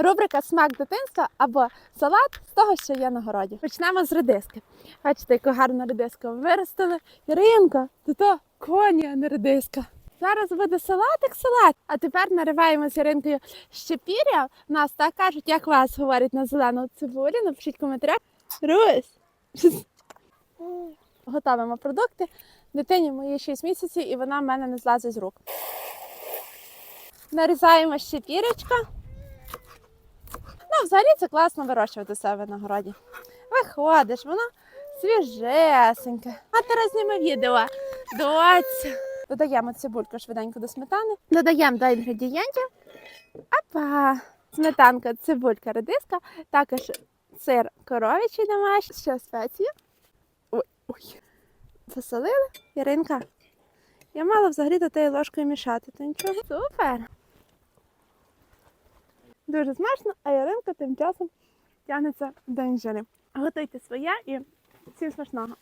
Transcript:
Рубрика Смак дитинства або салат з того, що є на городі. Почнемо з редиски. Бачите, яку гарну редиску виростили. Іринка, то то коні, а не редиска. Зараз буде салатик салат. А тепер нариваємо з Іринкою щепіря. У нас так кажуть, як вас говорять на зелену цибулю. Напишіть в коментарях. Русь. Готовимо продукти. Дитині мої 6 місяців і вона в мене не злазить з рук. Нарізаємо щепірочка. Ну, взагалі це класно вирощувати себе на городі. Виходиш, воно свіжесеньке. А зараз зніме відео. Доця. Додаємо цибульку швиденько до сметани. Додаємо до інгредієнтів. Апа. Сметанка, цибулька, редиска, також сир коров'ячий домашній, ще спеції. Ой, ой. Посолили. Іринка. Я мала взагалі до тієї ложкою мішати, то нічого. Супер. Дуже смачно, а Яринка тим часом тягнеться до інжири. Готуйте своє і всім смачного.